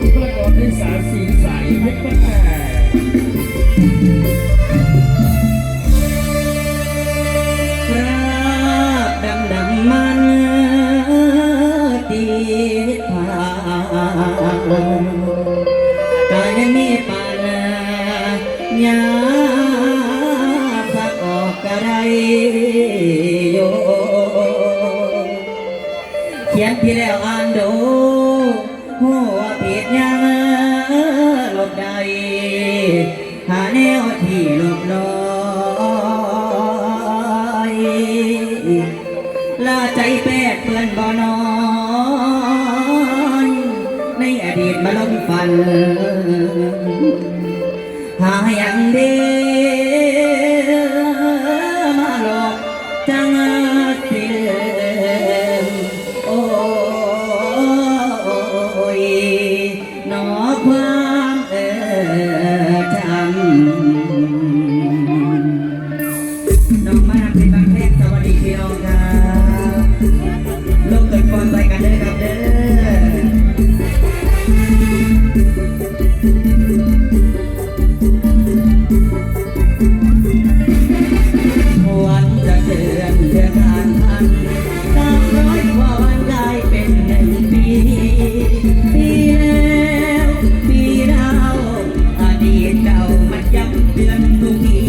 บุคกรนักศึกษาสีสายเพชรบ้านแพดัดังมันตีพางกายมีปานญาสักอกกระไรโยเขียนที่แล้วอ่านโด you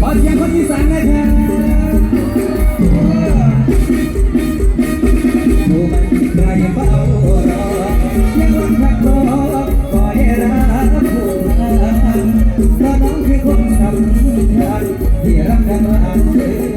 ขอเสียงคนอีสานหน่อยเถอะ Yeah, I'm never out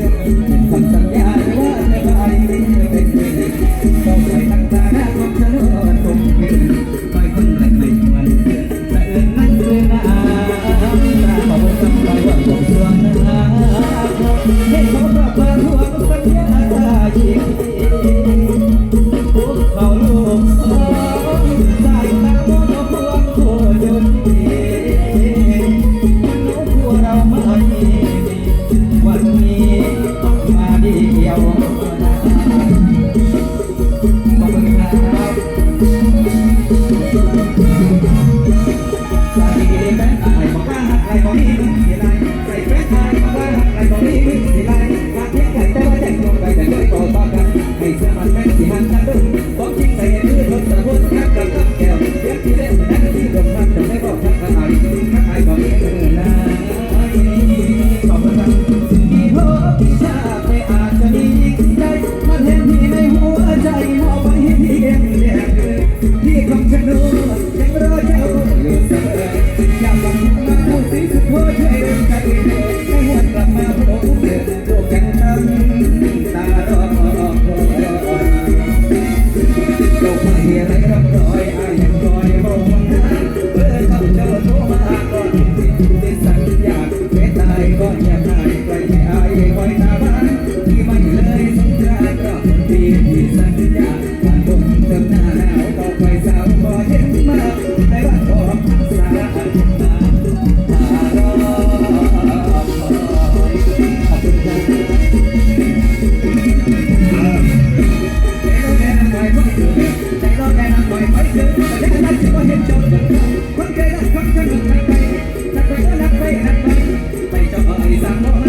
ที่คำชะโนดยังรอใจ Thank you.